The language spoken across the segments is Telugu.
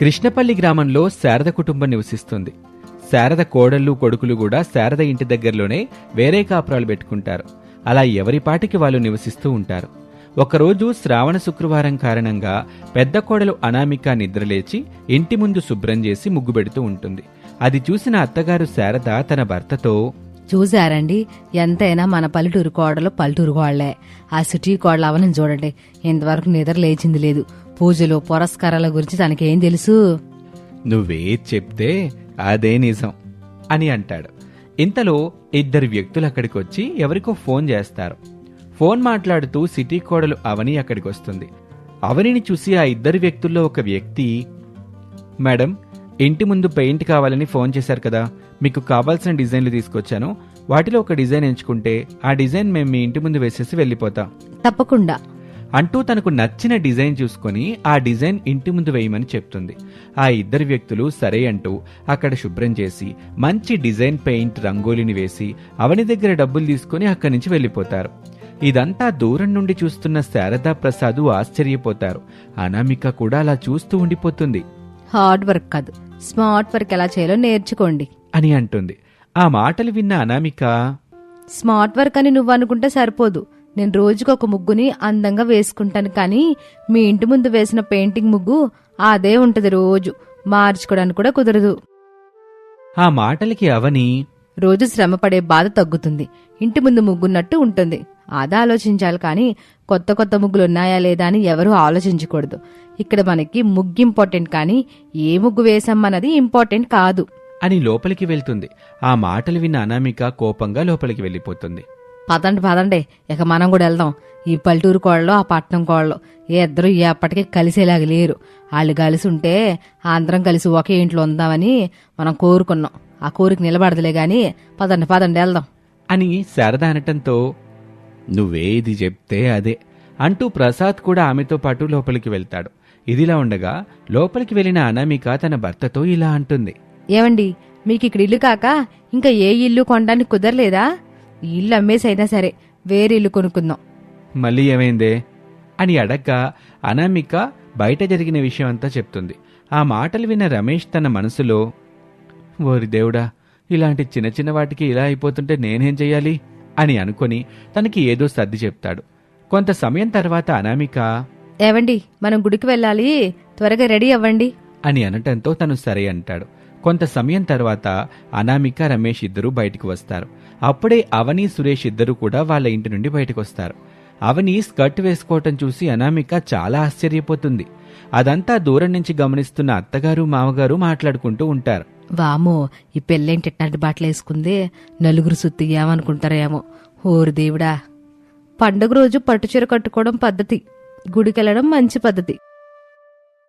కృష్ణపల్లి గ్రామంలో శారద కుటుంబం నివసిస్తుంది. శారద కోడళ్ళు కొడుకులు కూడా శారద ఇంటి దగ్గరలోనే వేరే కాపురాలు పెట్టుకుంటారు. అలా ఎవరిపాటికి వాళ్ళు నివసిస్తూ ఉంటారు. ఒకరోజు శ్రావణ శుక్రవారం కారణంగా పెద్ద కోడలు అనామిక నిద్రలేచి ఇంటి ముందు శుభ్రం చేసి ముగ్గు పెడుతూ ఉంటుంది. అది చూసిన అత్తగారు శారద తన భర్తతో చూశారండి ఎంతైనా మన పల్లెటూరు కోడలు పల్లెటూరు కోడలే. ఆ సిటీ కోడలు అవనం చూడండి ఇంతవరకు నిద్ర లేచింది లేదు. పూజలు పురస్కారాల గురించి తనకేం తెలుసు? నువ్వే చెప్తే అదే నిజం అని అంటాడు. ఇంతలో ఇద్దరు వ్యక్తులు అక్కడికి వచ్చి ఎవరికో ఫోన్ చేస్తారు. ఫోన్ మాట్లాడుతూ సిటీ కోడలు అవని అక్కడికి వస్తుంది అవనిని చూసి ఆ ఇద్దరు వ్యక్తుల్లో ఒక వ్యక్తి మేడం ఇంటి ముందు పెయింట్ కావాలని ఫోన్ చేశారు కదా మీకు కావాల్సిన డిజైన్లు తీసుకొచ్చాను. వాటిలో ఒక డిజైన్ ఎంచుకుంటే ఆ డిజైన్ మేము మీ ఇంటి ముందు వేసేసి వెళ్ళిపోతాం. తప్పకుండా. అంటూ తనకు నచ్చిన డిజైన్ చూసుకొని ఆ డిజైన్ ఇంటి ముందు వేయమని చెప్తుంది. ఆ ఇద్దరు వ్యక్తులు సరే అంటూ అక్కడ శుభ్రం చేసి మంచి డిజైన్ పెయింట్ రంగోలిని వేసి అవని దగ్గర డబ్బులు తీసుకొని అక్కడి నుంచి వెళ్ళిపోతారు. ఇదంతా దూరం నుండి చూస్తున్న శారదా ప్రసాద్ ఆశ్చర్యపోతారు. అనామిక కూడా అలా చూస్తూ ఉండిపోతుంది. హార్డ్ వర్క్ కాదు. స్మార్ట్ వర్క్ ఎలా చేయాలో నేర్చుకోండి. అని అంటుంది. ఆ మాటలు విన్న అనామిక స్మార్ట్ వర్క్ అని నువ్వు అనుకుంటే సరిపోదు. నేను రోజుకు ఒక ముగ్గుని అందంగా వేసుకుంటాను కానీ మీ ఇంటి ముందు వేసిన పెయింటింగ్ ముగ్గు అదే ఉంటది రోజు. మార్చుకోవడానికి కూడా కుదరదు. ఆ మాటలకి అవని రోజు శ్రమ పడే బాధ తగ్గుతుంది. ఇంటి ముందు ముగ్గున్నట్టు ఉంటుంది. అది ఆలోచించాలి కానీ కొత్త కొత్త ముగ్గులు ఉన్నాయా లేదా అని ఎవరూ ఆలోచించకూడదు. ఇక్కడ మనకి ముగ్గు ఇంపార్టెంట్ కానీ ఏ ముగ్గు వేసామన్నది ఇంపార్టెంట్ కాదు. అని లోపలికి వెళ్తుంది. ఆ మాటలు విన్న అనామిక కోపంగా లోపలికి వెళ్ళిపోతుంది. పదండి పదండి. ఇక మనం కూడా వెళ్దాం. ఈ పల్లెటూరు కోళ్ళలో ఆ పట్నం కోళ్ళలో ఏ ఇద్దరు ఎప్పటికీ కలిసేలాగా లేరు. వాళ్ళు కలిసి ఉంటే అందరం కలిసి ఒకే ఇంట్లో ఉందామని మనం కోరుకున్నాం. ఆ కోరిక నిలబడదులే గాని పదండి పదండి వెళ్దాం. అని శారద అనటంతో నువ్వే ఇది చెప్తే అదే అంటూ ప్రసాద్ కూడా ఆమెతో పాటు లోపలికి వెళ్తాడు. ఇదిలా ఉండగా లోపలికి వెళ్ళిన అనామిక తన భర్తతో ఇలా అంటుంది. ఏమండి మీకు ఇక్కడ ఇల్లు కాక ఇంకా ఏ ఇల్లు కొనడానికి కుదరలేదా? ఈ ఇల్లు అమ్మేసైనా సరే వేరే ఇల్లు కొనుక్కుందాం. మళ్ళీ ఏమైందే? అని అడగ్గా అనామిక బయట జరిగిన విషయం అంతా చెప్తుంది. ఆ మాటలు విన్న రమేష్ తన మనసులో ఓరి దేవుడా ఇలాంటి చిన్న చిన్న వాటికి ఇలా అయిపోతుంటే నేనేం చెయ్యాలి? అని అనుకొని తనకి ఏదో సర్ది చెప్తాడు. కొంత సమయం తర్వాత అనామిక ఏవండి మనం గుడికి వెళ్ళాలి త్వరగా రెడీ అవ్వండి. అని అనటంతో తను సరే అంటాడు. కొంత సమయం తర్వాత అనామిక రమేష్ ఇద్దరూ బయటికి వస్తారు. అప్పుడే అవని సురేష్ ఇద్దరు కూడా వాళ్ళ ఇంటి నుండి బయటకు వస్తారు. అవని స్కర్ట్ వేసుకోవటం చూసి అనామిక చాలా ఆశ్చర్యపోతుంది. అదంతా దూరం నుంచి గమనిస్తున్న అత్తగారు మామగారు మాట్లాడుకుంటూ ఉంటారు. వామో ఈ పెళ్ళేంటి ఇట్లాంటి బాటలు వేసుకుంది? నలుగురు సుత్తి ఏమనుకుంటారేమో ఓరు దేవుడా. పండుగ రోజు పట్టుచీర కట్టుకోవడం పద్ధతి గుడికెళ్ళడం మంచి పద్ధతి.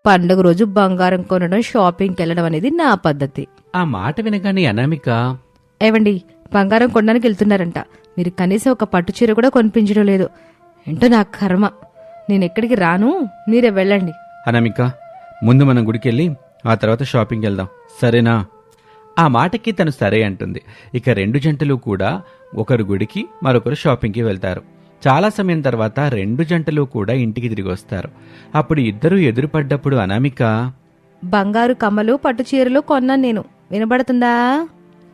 పండుగ రోజు బంగారం కొనడం షాపింగ్కి వెళ్ళడం అనేది నా పద్ధతి. ఆ మాట వినగానే అనామిక ఏవండి బంగారం కొనడానికి వెళ్తున్నారంట. మీరు కనీసం ఒక పట్టు చీర కూడా కొనిపించడం లేదు. ఏంటో నా కర్మ. నేను ఎక్కడికి రాను? మీరే వెళ్ళండి. అనామిక ముందు మనం గుడికెళ్ళి ఆ తర్వాత షాపింగ్కి వెళ్దాం. సరేనా? ఆ మాటకి తను సరే అంటుంది. ఇక రెండు జంటలు కూడా ఒకరు గుడికి మరొకరు షాపింగ్కి వెళ్తారు. చాలా సమయం తర్వాత రెండు జంటలు కూడా ఇంటికి తిరిగి వస్తారు. అప్పుడు ఇద్దరు ఎదురుపడ్డప్పుడు అనామిక బంగారు కమ్మలు పట్టు చీరలు కొన్నాను నేను. వినబడుతుందా?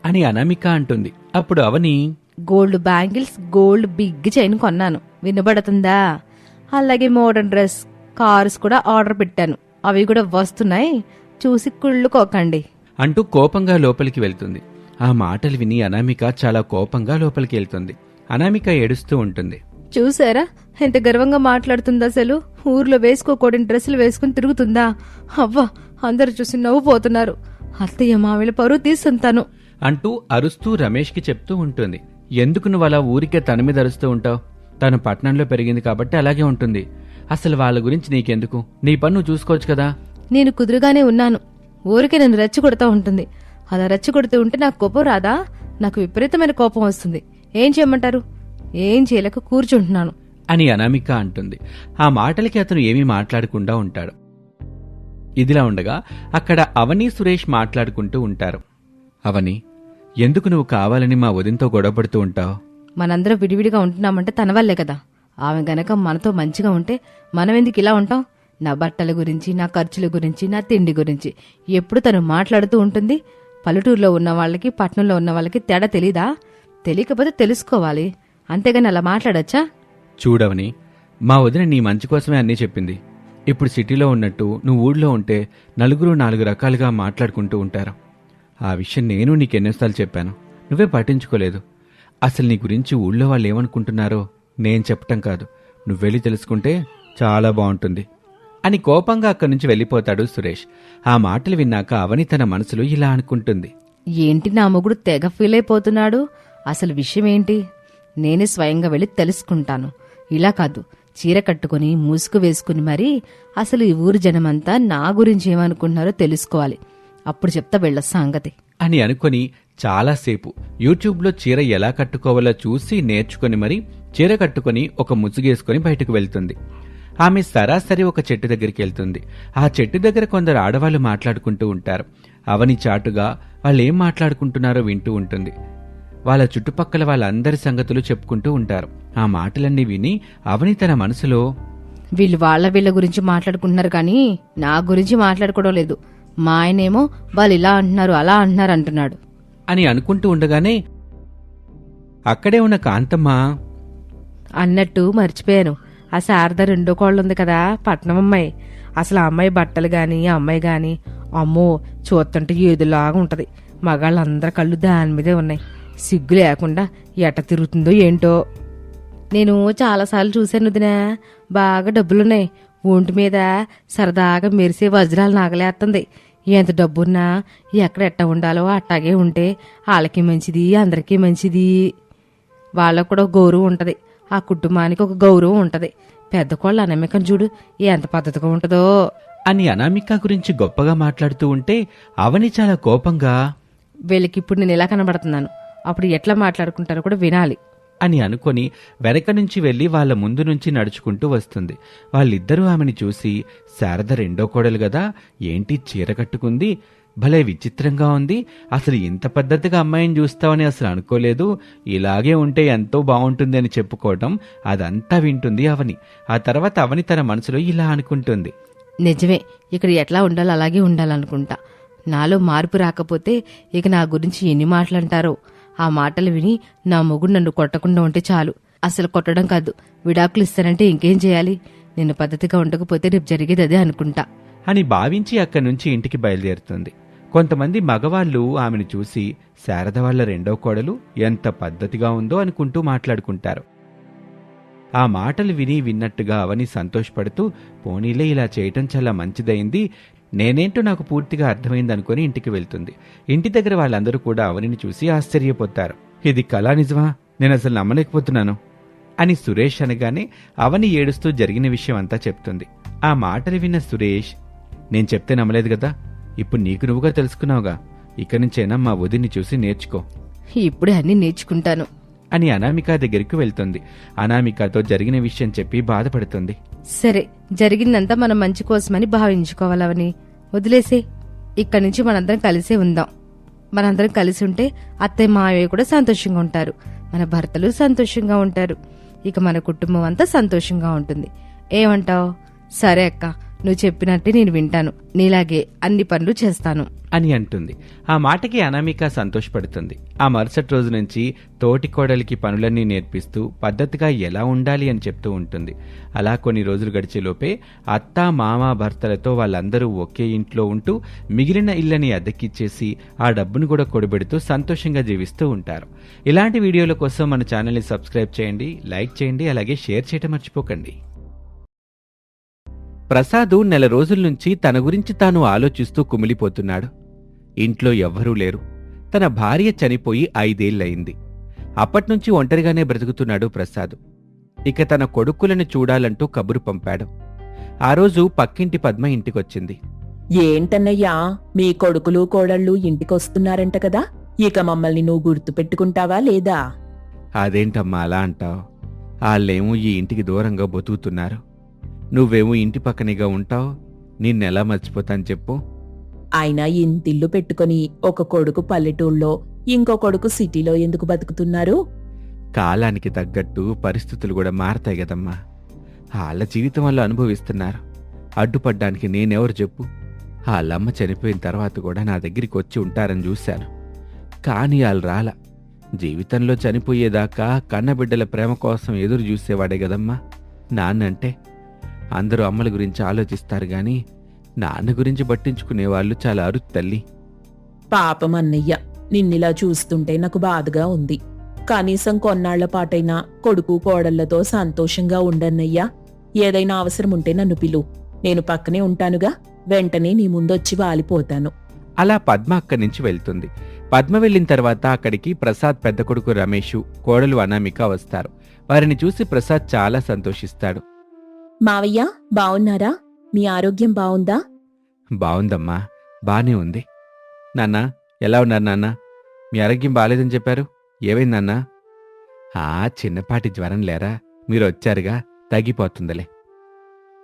అని అనామిక అంటుంది. అప్పుడు Avani gold bangles gold big chain కొన్నాను. వినబడుతుందా? అలాగే మోడర్న్ డ్రెస్ కార్స్ కూడా ఆర్డర్ పెట్టాను. అవి కూడా వస్తున్నాయి. చూసి కుళ్ళుకోకండి అంటూ కోపంగా లోపలికి వెళ్తుంది. ఆ మాటలు విని అనామిక చాలా కోపంగా లోపలికి వెళ్తుంది. అనామిక ఏడుస్తూ ఉంటుంది. చూసారా ఎంత గర్వంగా మాట్లాడుతుందా అసలు? ఊర్లో వేసుకోకూడని డ్రెస్సులు వేసుకుని తిరుగుతుందా? అవ్వ అందరు చూసి నవ్వుపోతున్నారు. అత్తయ్య మావిల పరువు తీస్తుంటాను అంటూ అరుస్తూ రమేష్కి చెప్తూ ఉంటుంది. ఎందుకు నువ్వు అలా ఊరికే తన మీద అరుస్తూ ఉంటావు? తను పట్నంలో పెరిగింది కాబట్టి అలాగే ఉంటుంది. అసలు వాళ్ళ గురించి నీకెందుకు? నీ పని నువ్వు చూసుకోవచ్చు కదా? నేను కుదురుగానే ఉన్నాను. ఊరికే నన్ను రెచ్చగొడతా ఉంటుంది. అలా రెచ్చగొడుతూ ఉంటే నాకు కోపం రాదా? నాకు విపరీతమైన కోపం వస్తుంది. ఏం చేయమంటారు? ఏం చేయలేక కూర్చుంటున్నాను. అని అనామిక అంటుంది. ఆ మాటలకి అతను ఏమీ మాట్లాడకుండా ఉంటాడు. ఇదిలా ఉండగా అక్కడ అవని సురేష్ మాట్లాడుకుంటూ ఉంటారు. అవని ఎందుకు నువ్వు కావాలని మా వదినతో గొడవపడుతూ ఉంటావు? మనందరం విడివిడిగా ఉంటున్నామంటే తన వల్లే కదా. ఆమె గనక మనతో మంచిగా ఉంటే మనం ఎందుకు ఇలా ఉంటాం? నా బట్టల గురించి నా ఖర్చుల గురించి నా తిండి గురించి. ఎప్పుడు తను మాట్లాడుతూ ఉంటుంది? పల్లెటూరులో ఉన్న వాళ్ళకి పట్టణంలో ఉన్న వాళ్ళకి తేడా తెలీదా? తెలియకపోతే తెలుసుకోవాలి. అంతేగాని అలా మాట్లాడచ్చా? చూడవని మా వదిన నీ మంచి కోసమే అన్నీ చెప్పింది. ఇప్పుడు సిటీలో ఉన్నట్టు నువ్వు ఊళ్ళో ఉంటే నలుగురు నాలుగు రకాలుగా మాట్లాడుకుంటూ ఉంటారు. ఆ విషయం నేను నీకు ఎన్నోసార్లు చెప్పాను. నువ్వే పట్టించుకోలేదు. అసలు నీ గురించి ఊళ్ళో వాళ్ళు ఏమనుకుంటున్నారో నేను చెప్పటం కాదు. నువ్వు వెళ్ళి తెలుసుకుంటే చాలా బాగుంటుంది. అని కోపంగా అక్కడి నుంచి వెళ్ళిపోతాడు సురేష్. ఆ మాటలు విన్నాక అవని తన మనసులో ఇలా అనుకుంటుంది. ఏంటి నా మొగుడు తెగ ఫీల్ అయిపోతున్నాడు? అసలు విషయం ఏంటి? నేనే స్వయంగా వెళ్ళి తెలుసుకుంటాను. ఇలా కాదు చీర కట్టుకుని ముసుగు వేసుకుని మరీ అసలు ఈ ఊరు జనమంతా నా గురించి ఏమనుకుంటున్నారో తెలుసుకోవాలి. అప్పుడు చెప్తా వెళ్ళ సంగతి. అని అనుకొని చాలాసేపు యూట్యూబ్లో చీర ఎలా కట్టుకోవాలో చూసి నేర్చుకొని మరి చీర కట్టుకొని ఒక ముసుగేసుకొని బయటకు వెళ్తుంది. ఆమె సరాసరి ఒక చెట్టు దగ్గరికి వెళ్తుంది. ఆ చెట్టు దగ్గర కొందరు ఆడవాళ్ళు మాట్లాడుకుంటూ ఉంటారు. అవని చాటుగా వాళ్ళు ఏం మాట్లాడుకుంటున్నారో వింటూ ఉంటుంది. వాళ్ళ చుట్టుపక్కల వాళ్ళందరి సంగతులు చెప్పుకుంటూ ఉంటారు. ఆ మాటలన్నీ విని అవని తన మనసులో వీళ్ళు వాళ్ళ వీళ్ళ గురించి మాట్లాడుకుంటున్నారు కానీ నా గురించి మాట్లాడుకోవడం లేదు. మా ఆయనేమో వాళ్ళు ఇలా అంటున్నారు అలా అంటున్నారు అంటున్నాడు. అని అనుకుంటూ ఉండగానే అక్కడే ఉన్న కాంతమ్మ అన్నట్టు మర్చిపోయాను. ఆ శారద రెండో కోళ్ళు ఉంది కదా పట్నం అమ్మాయి. అసలు ఆ అమ్మాయి బట్టలు గాని ఆ అమ్మాయి గాని అమ్మో చూస్తుంటే ఏదులాగా ఉంటది. మగాళ్ళందరి కళ్ళు దాని మీదే ఉన్నాయి. సిగ్గు లేకుండా ఎట తిరుగుతుందో ఏంటో. నేను చాలాసార్లు చూశాను వదినా. బాగా డబ్బులున్నాయి. ఒంటి మీద సరదాగా మెరిసే వజ్రాలు నాగలేస్తుంది ఎంత డబ్బున్నా ఎక్కడ ఎట్ట ఉండాలో అట్టాగే ఉంటే వాళ్ళకి మంచిది అందరికీ మంచిది. వాళ్ళకు కూడా ఒక గౌరవం ఉంటది. ఆ కుటుంబానికి ఒక గౌరవం ఉంటది. పెద్ద కోళ్ళ అనమ్మకం చూడు ఎంత పద్ధతిగా ఉంటుందో. అని అనామిక గురించి గొప్పగా మాట్లాడుతూ ఉంటే అవని చాలా కోపంగా వీళ్ళకి ఇప్పుడు నేను ఎలా కనబడుతున్నాను. అప్పుడు ఎట్లా మాట్లాడుకుంటారో కూడా వినాలి. అని అనుకొని వెనక నుంచి వెళ్ళి వాళ్ళ ముందు నుంచి నడుచుకుంటూ వస్తుంది. వాళ్ళిద్దరూ ఆమెని చూసి శారద రెండో కోడలు గదా ఏంటి చీర కట్టుకుంది? భలే విచిత్రంగా ఉంది. అసలు ఇంత పద్ధతిగా అమ్మాయిని చూస్తావని అసలు అనుకోలేదు. ఇలాగే ఉంటే ఎంతో బాగుంటుంది అని చెప్పుకోవటం అదంతా వింటుంది అవని. ఆ తర్వాత అవని తన మనసులో ఇలా అనుకుంటుంది. నిజమే ఇక్కడ ఎట్లా ఉండాలో అలాగే ఉండాలనుకుంటా. నాలో మార్పు రాకపోతే ఇక నా గురించి ఎన్ని మాటలంటారో. ఆ మాటలు విని నా మొగుడు నన్ను కొట్టకుండా ఉంటే చాలు. అసలు కొట్టడం కాదు. విడాకులు ఇస్తానంటే ఇంకేం చేయాలి? నేను పద్ధతిగా ఉండకపోతే రేపు జరిగేది అదే అనుకుంటా. అని భావించి అక్కడి నుంచి ఇంటికి బయలుదేరుతుంది. కొంతమంది మగవాళ్ళు ఆమెను చూసి శారద వాళ్ళ రెండో కోడలు ఎంత పద్ధతిగా ఉందో అనుకుంటూ మాట్లాడుకుంటారు. ఆ మాటలు విని విన్నట్టుగా అవని సంతోషపడుతూ పోనీలే ఇలా చేయటం చాలా మంచిదైంది నేనేంటో నాకు పూర్తిగా అర్థమైంది అనుకుని ఇంటికి వెళ్తుంది. ఇంటి దగ్గర వాళ్ళందరూ కూడా అవనిని చూసి ఆశ్చర్యపోతారు. ఇది కళా నిజమా? నేను అసలు నమ్మలేకపోతున్నాను అని సురేష్ అనగానే అవని ఏడుస్తూ జరిగిన విషయం అంతా చెప్తుంది. ఆ మాటలు విన్న సురేష్ నేను చెప్తే నమ్మలేదు కదా? ఇప్పుడు నీకు నువ్వుగా తెలుసుకున్నావుగా. ఇక నుంచైనా మా వదిన్ని చూసి నేర్చుకో. ఇప్పుడే అన్ని నేర్చుకుంటాను. అని అనామిక దగ్గరికి వెళ్తుంది. అనామికతో జరిగిన విషయం చెప్పి బాధపడుతుంది. సరే జరిగిందంతా మనం మంచి కోసమని భావించుకోవాలవని. వదిలేసే. ఇక్కడి నుంచి మనందరం కలిసే ఉందాం. మనందరం కలిసి ఉంటే అత్తయ్య మావయ్య కూడా సంతోషంగా ఉంటారు. మన భర్తలు సంతోషంగా ఉంటారు. ఇక మన కుటుంబం అంతా సంతోషంగా ఉంటుంది. ఏమంటావు? సరే అక్క. నువ్వు చెప్పినట్టే నేను వింటాను. నీలాగే అన్ని పనులు చేస్తాను. అని అంటుంది. ఆ మాటకి అనామిక సంతోషపడుతుంది. ఆ మరుసటి రోజు నుంచి తోటి కోడలికి పనులన్నీ నేర్పిస్తూ పద్ధతిగా ఎలా ఉండాలి అని చెప్తూ ఉంటుంది. అలా కొన్ని రోజులు గడిచేలోపే అత్త మామ భర్తలతో వాళ్ళందరూ ఒకే ఇంట్లో ఉంటూ మిగిలిన ఇళ్ళని అద్దెకిచ్చేసి ఆ డబ్బును కూడా కొడబెడుతూ సంతోషంగా జీవిస్తూ ఉంటారు. ఇలాంటి వీడియోల కోసం మన ఛానల్ని సబ్స్క్రైబ్ చేయండి లైక్ చేయండి అలాగే షేర్ చేయటం మర్చిపోకండి. ప్రసాదు నెల రోజుల నుంచి తన గురించి తాను ఆలోచిస్తూ కుమిలిపోతున్నాడు. ఇంట్లో ఎవ్వరూ లేరు. తన భార్య చనిపోయి ఐదేళ్ళయింది అప్పట్నుంచి ఒంటరిగానే బ్రతుకుతున్నాడు ప్రసాద్. ఇక తన కొడుకులను చూడాలంటూ కబురు పంపాడు. ఆ రోజు పక్కింటి పద్మ ఇంటికొచ్చింది. ఏంటన్నయ్యా మీ కొడుకులు కోడళ్ళు ఇంటికొస్తున్నారంట కదా? ఇక మమ్మల్ని నువ్వు గుర్తు పెట్టుకుంటావా లేదా? అదేంటమ్మా అలా అంటావు? వాళ్ళేమో ఈ ఇంటికి దూరంగా బతుకుతున్నారు. నువ్వేమో ఇంటి పక్కనిగా ఉంటావు నిన్నెలా మర్చిపోతాను చెప్పు. అయినా ఇంతిల్లు పెట్టుకొని ఒక కొడుకు పల్లెటూళ్ళలో ఇంకో కొడుకు సిటీలో ఎందుకు బతుకుతున్నారు? కాలానికి తగ్గట్టు పరిస్థితులు కూడా మారతాయి కదమ్మా. వాళ్ళ జీవితం వాళ్ళు అనుభవిస్తున్నారు. అడ్డుపడ్డానికి నేనెవరు చెప్పు. వాళ్ళమ్మ చనిపోయిన తర్వాత కూడా నా దగ్గరికి వచ్చి ఉంటారని చూశాను. కానీ వాళ్ళు రాల. జీవితంలో చనిపోయేదాకా కన్నబిడ్డల ప్రేమ కోసం ఎదురు చూసేవాడే కదమ్మా. నాన్నంటే అందరూ అమ్మల గురించి ఆలోచిస్తారు గాని నాన్న గురించి పట్టించుకునే వాళ్ళు చాలా అరుదు తల్లి. పాపం అన్నయ్య నిన్నిలా చూస్తుంటే నాకు బాధగా ఉంది. కనీసం కొన్నాళ్ళ పాటైనా కొడుకు కోడళ్ళతో సంతోషంగా ఉండన్నయ్యా. ఏదైనా అవసరం ఉంటే నన్ను పిలు. నేను పక్కనే ఉంటానుగా వెంటనే నీ ముందొచ్చి వాలిపోతాను. అలా పద్మ అక్కడి నుంచి వెళ్తుంది. పద్మ వెళ్ళిన తర్వాత అక్కడికి ప్రసాద్ పెద్ద కొడుకు రమేషు కోడలు అనామిక వస్తారు. వారిని చూసి ప్రసాద్ చాలా సంతోషిస్తాడు. మావయ్య బావున్నారా? మీ ఆరోగ్యం బావుందా? బావుందమ్మా. బానే ఉంది. నాన్న ఎలా ఉన్నారు నాన్న? మీ ఆరోగ్యం బాలేదని చెప్పారు. ఏమైంది నాన్న? ఆ చిన్నపాటి జ్వరం లేరా? మీరు వచ్చారుగా తగ్గిపోతుందిలే.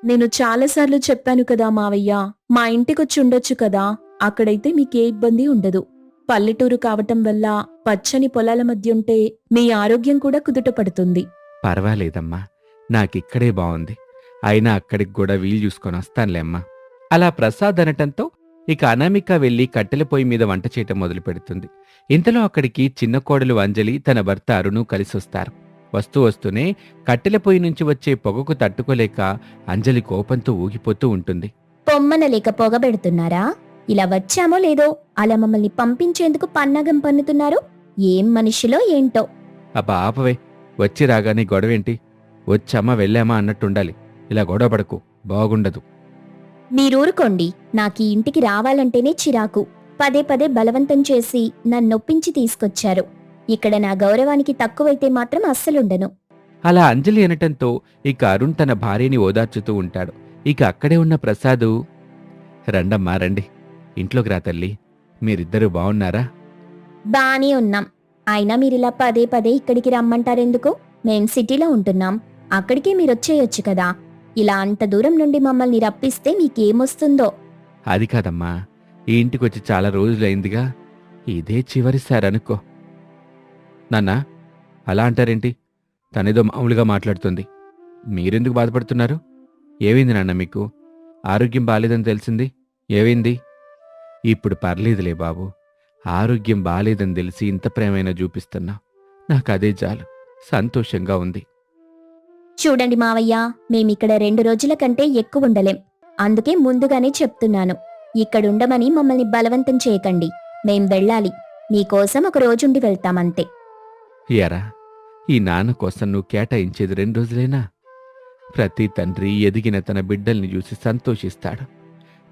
నేను చాలాసార్లు చెప్పాను కదా మావయ్య మా ఇంటికొచ్చి ఉండొచ్చు కదా? అక్కడైతే మీకే ఇబ్బంది ఉండదు. పల్లెటూరు కావటం వల్ల పచ్చని పొలాల మధ్య ఉంటే మీ ఆరోగ్యం కూడా కుదుట పడుతుంది. పర్వాలేదమ్మా. నాకిక్కడే బాగుంది అయినా అక్కడికి కూడా వీలు చూసుకొని వస్తానులే అమ్మా. అలా ప్రసాద్ అనటంతో ఇక అనామిక వెళ్ళి కట్టెల పొయ్యి మీద వంట చేయటం మొదలు పెడుతుంది. ఇంతలో అక్కడికి చిన్న కోడలు అంజలి తన భర్త అరుణు కలిసొస్తారు వస్తూ వస్తూనే కట్టెల పొయ్యి నుంచి వచ్చే పొగకు తట్టుకోలేక అంజలి కోపంతో ఊగిపోతూ ఉంటుంది. పొమ్మన లేక పొగబెడుతున్నారా ఇలా వచ్చామో లేదో? అలా మమ్మల్ని పంపించేందుకు పన్నగం పన్నుతున్నారు? ఏం మనిషిలో ఏంటో? అబ్బా ఆపవే. వచ్చి రాగానే గొడవేంటి? వచ్చామా వెళ్ళామా అన్నట్టుండాలి. ఇలా గొడవ పడకు బాగుండదు. మీరూరుకోండి నాకీ ఇంటికి రావాలంటేనే చిరాకు. పదే పదే బలవంతం చేసి నన్నొప్పించి తీసుకొచ్చారు. ఇక్కడ నా గౌరవానికి తక్కువైతే మాత్రం అస్సలుండను. అలా అంజలి అనటంతో ఇక అరుణ్ తన భార్యని ఓదార్చుతూ ఉంటాడు. ఇక అక్కడే ఉన్న ప్రసాదు రండమ్మా రండి. ఇంట్లోకి రా తల్లి. మీరిద్దరూ బాగున్నారా? బానే ఉన్నాం. అయినా మీరిలా పదే పదే ఇక్కడికి రమ్మంటారెందుకు? మేం సిటీలో ఉంటున్నాం. అక్కడికే మీరొచ్చేయొచ్చు కదా. ఇలా అంత దూరం నుండి మమ్మల్ని రప్పిస్తే మీకేమొస్తుందో? అది కాదమ్మా. ఈ ఇంటికొచ్చి చాలా రోజులైందిగా. ఇదే చివరిసారి అనుకో నాన్నా అలా అంటారేంటి? తనేదో మామూలుగా మాట్లాడుతుంది. మీరెందుకు బాధపడుతున్నారు? ఏమైంది నాన్న మీకు? ఆరోగ్యం బాలేదని తెలిసింది? ఏమైంది? ఇప్పుడు పర్లేదులే బాబు. ఆరోగ్యం బాలేదని తెలిసి ఇంత ప్రేమైనా చూపిస్తున్నా. నాకు అదే చాలు. సంతోషంగా ఉంది. చూడండి మావయ్య మేమిక్కడ రెండు రోజుల కంటే ఎక్కువ ఉండలేం. అందుకే ముందుగానే చెప్తున్నాను. ఇక్కడుండమని మమ్మల్ని బలవంతం చేయకండి. మేం వెళ్ళాలి. మీకోసం ఒక రోజుండి వెళ్తామంతే. ఎరా ఈ నాన్న కోసం నువ్వు కేటాయించేది రెండు రోజులేనా? ప్రతి తండ్రి ఎదిగిన తన బిడ్డల్ని చూసి సంతోషిస్తాడు.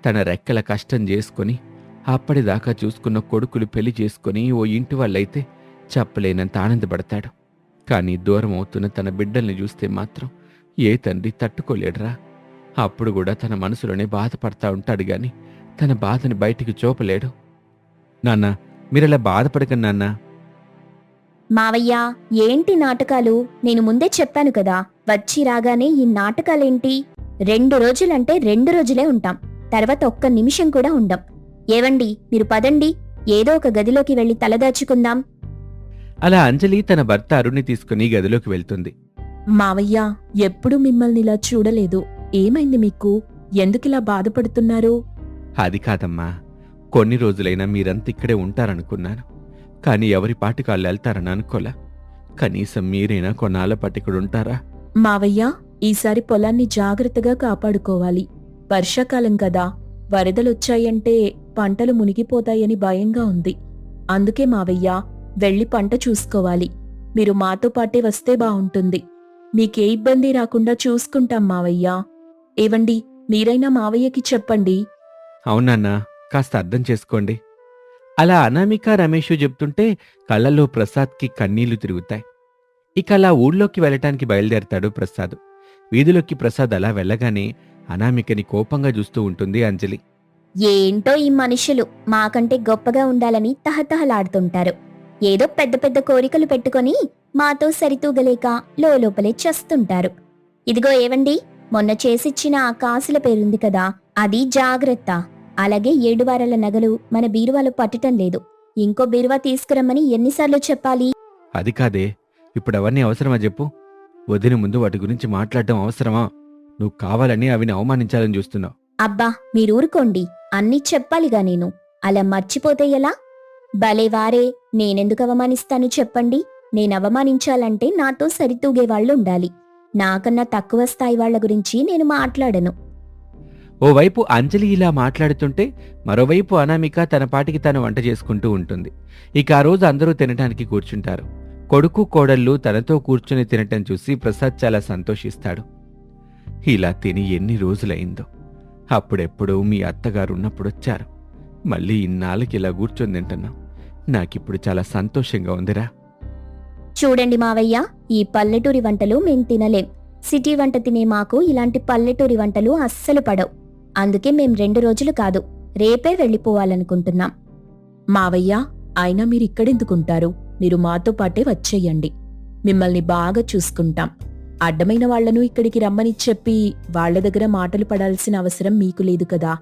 తన రెక్కల కష్టం చేసుకొని అప్పటిదాకా చూసుకున్న కొడుకులు పెళ్ళి చేసుకుని ఓ ఇంటి వాళ్ళైతే చెప్పలేనంత ఆనందపడతాడు. కానీ దూరం అవుతున్న తన బిడ్డల్ని చూస్తే మాత్రం ఏ తండ్రి తట్టుకోలేడురా. అప్పుడు కూడా తన మనసులోనే బాధపడతా ఉంటాడు గాని తన బాధని బయటికి చూపలేడు. నాన్న మీరలా బాధపడకండి నాన్నా. మావయ్య ఏంటి నాటకాలు? నేను ముందే చెప్పాను కదా వచ్చి రాగానే ఈ నాటకాలేంటి? రెండు రోజులంటే రెండు రోజులే ఉంటాం. తర్వాత ఒక్క నిమిషం కూడా ఉండం. ఏవండి మీరు పదండి. ఏదో ఒక గదిలోకి వెళ్ళి తలదాచుకుందాం. అలా అంజలి తన భర్త అరుణ్ని తీసుకుని గదిలోకి వెళ్తుంది. మావయ్య ఎప్పుడు మిమ్మల్ని ఇలా చూడలేదు. ఏమైంది మీకు? ఎందుకిలా బాధపడుతున్నారు? అది కాదమ్మా. కొన్ని రోజులైనా మీరంతా ఇక్కడే ఉంటారనుకున్నాను. కానీ ఎవరి పాటికి వాళ్ళు వెళ్తారని అనుకోలే. కనీసం మీరైనా కొన్నాళ్ళ పాటు ఇక్కడ ఉంటారా మావయ్య ఈసారి పొలాన్ని జాగ్రత్తగా కాపాడుకోవాలి. వర్షాకాలం కదా. వరదలొచ్చాయంటే పంటలు మునిగిపోతాయని భయంగా ఉంది. అందుకే మావయ్య వెళ్ళి పంట చూసుకోవాలి. మీరు మాతో పాటే వస్తే బావుంటుంది మీకే ఇబ్బంది రాకుండా చూసుకుంటాం మావయ్య. ఏవండి మీరైనా మావయ్యకి చెప్పండి. అవునన్నా కాస్త అర్థం చేసుకోండి. అలా అనామిక రమేష్ చెప్తుంటే కళ్ళల్లో ప్రసాద్కి కన్నీళ్ళు తిరుగుతాయి. ఇక అలా ఊళ్ళోకి వెళ్ళటానికి బయలుదేరతాడు ప్రసాద్. వీధిలోకి ప్రసాద్ అలా వెళ్ళగానే అనామికని కోపంగా చూస్తూ ఉంటుంది అంజలి. ఏంటో ఈ మనుషులు మాకంటే గొప్పగా ఉండాలని తహతహలాడుతుంటారు. ఏదో పెద్ద పెద్ద కోరికలు పెట్టుకొని మాతో సరితూగలేక లోపలే చస్తుంటారు. ఇదిగో ఏవండి మొన్న చేసిచ్చిన ఆ కాసుల పేరుంది కదా అది జాగ్రత్త. అలాగే ఏడు వారాల నగలు మన బీరువాలో పట్టటం లేదు. ఇంకో బీరువా తీసుకురమ్మని ఎన్నిసార్లు చెప్పాలి? అది కాదే ఇప్పుడు అవన్నీ అవసరమా చెప్పు? వదిన ముందు వాటి గురించి మాట్లాడడం అవసరమా? నువ్వు కావాలని అవిని అవమానించాలని చూస్తున్నావు. అబ్బా మీరూరుకోండి. అన్నీ చెప్పాలిగా నేను. అలా మర్చిపోతే ఎలా? భలే వారే నేనెందుకు అవమానిస్తాను చెప్పండి. నేను అవమానించాలంటే నాతో సరితూగే వాళ్ళు ఉండాలి నాకన్నా తక్కువ స్థాయి వాళ్ళ గురించి నేను మాట్లాడను. ఓవైపు అంజలి ఇలా మాట్లాడుతుంటే మరోవైపు అనామిక తన పాటికి తను వంట చేసుకుంటూ ఉంటుంది. ఇక ఆ రోజు అందరూ తినటానికి కూర్చుంటారు. కొడుకు కోడళ్ళు తనతో కూర్చుని తినటం చూసి ప్రసాద్ చాలా సంతోషిస్తాడు. ఇలా తిని ఎన్ని రోజులైందో. అప్పుడెప్పుడో మీ అత్తగారు ఉన్నప్పుడు వచ్చారు. మళ్ళీ ఇన్నాళ్ళకి ఇలా కూర్చొని తింటున్నాం. నాకిప్పుడు చాలా సంతోషంగా ఉందిరా. చూడండి మావయ్య ఈ పల్లెటూరి వంటలు మేం తినలేం. సిటీ వంట తినే మాకు ఇలాంటి పల్లెటూరి వంటలు అస్సలు పడవు. అందుకే మేం రెండు రోజులు కాదు రేపే వెళ్ళిపోవాలనుకుంటున్నాం. మావయ్య అయినా మీరు ఇక్కడెందుకుంటారు మీరు మాతో పాటే వచ్చేయండి. మిమ్మల్ని బాగా చూసుకుంటాం. అడ్డమైన వాళ్ళను ఇక్కడికి రమ్మని చెప్పి వాళ్ళ దగ్గర మాటలు పడాల్సిన అవసరం మీకు లేదు కదా?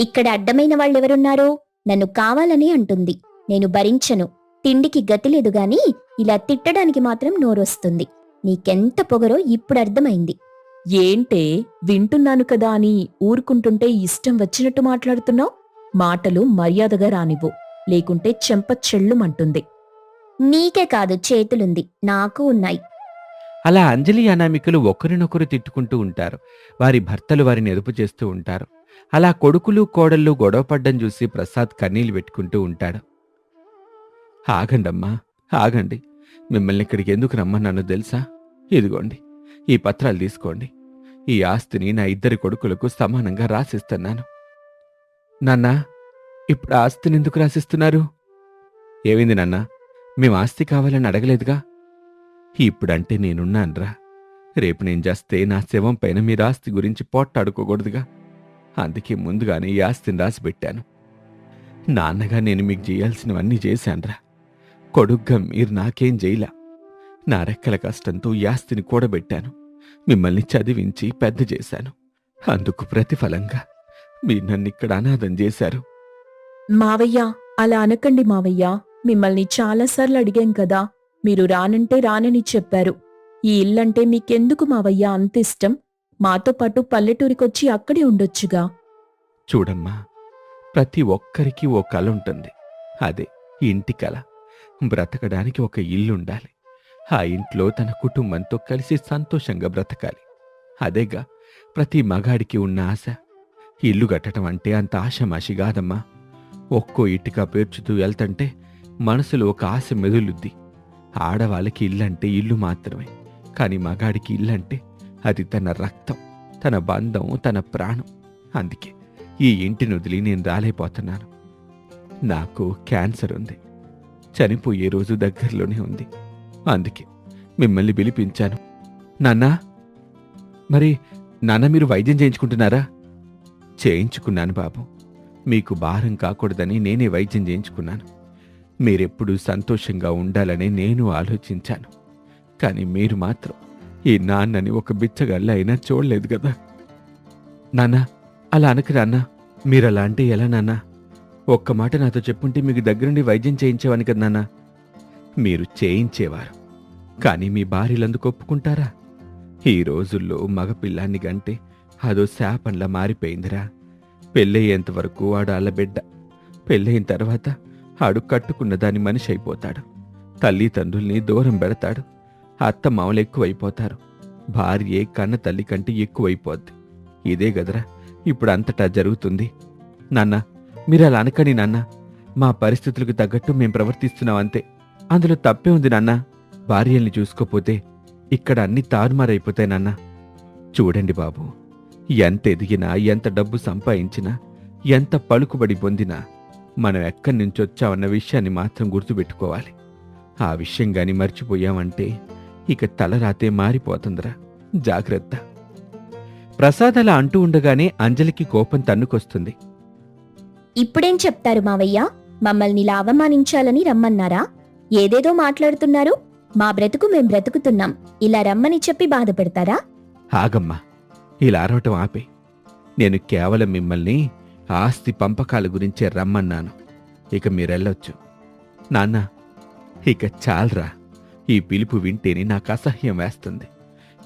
ఇక్కడ అడ్డమైన వాళ్ళెవరున్నారు? నన్ను కావాలని అంటుంది. నేను భరించను. తిండికి గతి లేదు గాని ఇలా తిట్టడానికి మాత్రం నోరొస్తుంది. నీకెంత పొగరో ఇప్పుడు అర్థమైంది. ఏంటే? వింటున్నాను కదా అని ఊరుకుంటుంటే ఇష్టం వచ్చినట్టు మాట్లాడుతున్నావు? మాటలు మర్యాదగా రానివ్వు. లేకుంటే చెంప చెల్లుమంటుంది నీకే కాదు చేతులుంది. నాకు ఉన్నాయి. అలా అంజలి అనామికలు ఒకరినొకరు తిట్టుకుంటూ ఉంటారు. వారి భర్తలు వారిని ఎదుపు చేస్తూ ఉంటారు. అలా కొడుకులు కోడళ్ళు గొడవపడ్డం చూసి ప్రసాద్ కన్నీళ్ళు పెట్టుకుంటూ ఉంటాడు. ఆగండమ్మా ఆగండి. మిమ్మల్ని ఇక్కడికి ఎందుకు రమ్మన్నానో తెలుసా? ఇదిగోండి ఈ పత్రాలు తీసుకోండి. ఈ ఆస్తిని నా ఇద్దరి కొడుకులకు సమానంగా రాసిస్తున్నాను. నాన్న ఇప్పుడు ఆస్తిని ఎందుకు రాసిస్తున్నారు? ఏమైంది నాన్న? మేము ఆస్తి కావాలని అడగలేదుగా? ఇప్పుడంటే నేనున్నానరా. రేపు నేను చేస్తే నా శవం పైన మీరు ఆస్తి గురించి పోట్టాడుకోకూడదుగా అందుకే ముందుగానే ఈ ఆస్తిని రాసిపెట్టాను. నాన్నగా నేను మీకు చేయాల్సినవన్నీ చేశానరా. కొడుగ్గా మీరు నాకేం చేయలా నా రెక్కల కష్టంతో ఈ ఆస్తిని కూడబెట్టాను. మిమ్మల్ని చదివించి పెద్ద చేశాను. అందుకు ప్రతిఫలంగా మీరు నన్ను ఇక్కడ అనాథం చేశారు. మావయ్య అలా అనకండి మావయ్య. మిమ్మల్ని చాలాసార్లు అడిగాం కదా. మీరు రానంటే రానని చెప్పారు. ఈ ఇల్లంటే మీకెందుకు మావయ్య అంత ఇష్టం? మాతో పాటు పల్లెటూరికొచ్చి అక్కడే ఉండొచ్చుగా. చూడమ్మా ప్రతి ఒక్కరికి ఓ కల ఉంటుంది. అదే ఇంటి కల. బ్రతకడానికి ఒక ఇల్లుండాలి. ఆ ఇంట్లో తన కుటుంబంతో కలిసి సంతోషంగా బ్రతకాలి. అదేగా ప్రతి మగాడికి ఉన్న ఆశ. ఇల్లు కట్టడం అంటే అంత ఆశమాషి కాదమ్మా. ఒక్కో ఇటుక పేర్చుతూ వెళ్తంటే మనసులో ఒక ఆశ మెదులుద్ది. ఆడవాళ్ళకి ఇల్లంటే ఇల్లు మాత్రమే. కాని మగాడికి ఇల్లంటే అది తన రక్తం తన బంధం తన ప్రాణం. అందుకే ఈ ఇంటిని వదిలి నేను రాలేపోతున్నాను నాకు క్యాన్సర్ ఉంది చనిపోయే రోజు దగ్గరలోనే ఉంది. అందుకే మిమ్మల్ని పిలిపించాను. నాన్నా మరి నాన్న మీరు వైద్యం చేయించుకుంటున్నారా? చేయించుకున్నాను బాబు. మీకు భారం కాకూడదని నేనే వైద్యం చేయించుకున్నాను. మీరెప్పుడూ సంతోషంగా ఉండాలని నేను ఆలోచించాను. కానీ మీరు మాత్రం ఈ నాన్నని ఒక బిచ్చగల్ల అయినా చూడలేదు కదా. నాన్న అలా అనకు నాన్న. మీరు అలా అంటే ఎలా నాన్నా? ఒక్క మాట నాతో చెప్పుంటే మీకు దగ్గరుండి వైద్యం చేయించేవాని కదా నాన్న. మీరు చేయించేవారు. కానీ మీ భార్యలందుకు ఒప్పుకుంటారా ఈ రోజుల్లో మగపిల్లాన్ని గంటే అదో శాపంలా మారిపోయిందిరా. పెళ్ళయ్యేంత వరకు వాడు అల్లబిడ్డ పెళ్ళయిన తర్వాత ఆడు కట్టుకున్న దాని మనిషి అయిపోతాడు. తల్లిదండ్రుల్ని దూరం పెడతాడు. అత్త మామలు ఎక్కువైపోతారు. భార్యే కన్న తల్లి కంటే ఎక్కువైపోద్ది. ఇదే గదరా ఇప్పుడు అంతటా జరుగుతుంది. నాన్న మీరు అలా అనకండి నాన్న. మా పరిస్థితులకు తగ్గట్టు మేం ప్రవర్తిస్తున్నాం అంతే. అందులో తప్పే ఉంది నాన్న. భార్యల్ని చూసుకోపోతే ఇక్కడ అన్ని తారుమారైపోతాయి నాన్న. చూడండి బాబు ఎంత ఎదిగినా ఎంత డబ్బు సంపాదించినా ఎంత పలుకుబడి పొందినా మనం ఎక్కడి నుంచి వచ్చామన్న విషయాన్ని మాత్రం గుర్తుపెట్టుకోవాలి. ఆ విషయం గాని మర్చిపోయామంటే ఇక తలరాతే మారిపోతుందిరా. జాగ్రత్త. ప్రసాద్ అలా అంటూ ఉండగానే అంజలికి కోపం తన్నుకొస్తుంది. ఇప్పుడేం చెప్తారు మావయ్య? మమ్మల్ని ఇలా అవమానించాలని రమ్మన్నారా? ఏదేదో మాట్లాడుతున్నారు? మా బ్రతుకు మేం బ్రతుకుతున్నాం. ఇలా రమ్మని చెప్పి బాధపడతారా? ఆగమ్మా. ఇలా అరవటం ఆపే. నేను కేవలం మిమ్మల్ని ఆస్తి పంపకాల గురించే రమ్మన్నాను. ఇక మీరెళ్ళొచ్చు. నాన్న ఇక చాలరా. ఈ పిలుపు వింటేనే నాకు అసహ్యం వేస్తుంది.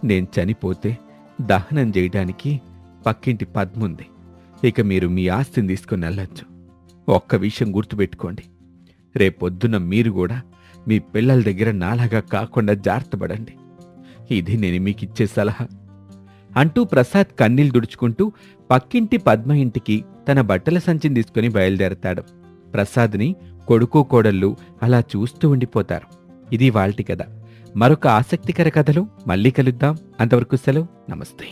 నేను చనిపోతే దహనం చేయడానికి పక్కింటి పద్ముంది. ఇక మీరు మీ ఆస్తిని తీసుకుని వెళ్ళొచ్చు. ఒక్క విషయం గుర్తుపెట్టుకోండి. రేపొద్దున మీరు కూడా మీ పిల్లల దగ్గర నాలాగా కాకుండా జాగ్రత్తపడండి. ఇది నేను మీకు ఇచ్చే సలహా. అంటూ ప్రసాద్ కన్నీళ్ళు దుడుచుకుంటూ పక్కింటి పద్మ ఇంటికి తన బట్టల సంచిని తీసుకుని బయలుదేరతాడు. ప్రసాద్ని కొడుకు కోడళ్ళు అలా చూస్తూ ఉండిపోతారు. ఇది వాల్టి కథ. మరొక ఆసక్తికర కథలో మళ్ళీ కలుద్దాం. అంతవరకు సెలవు. నమస్తే.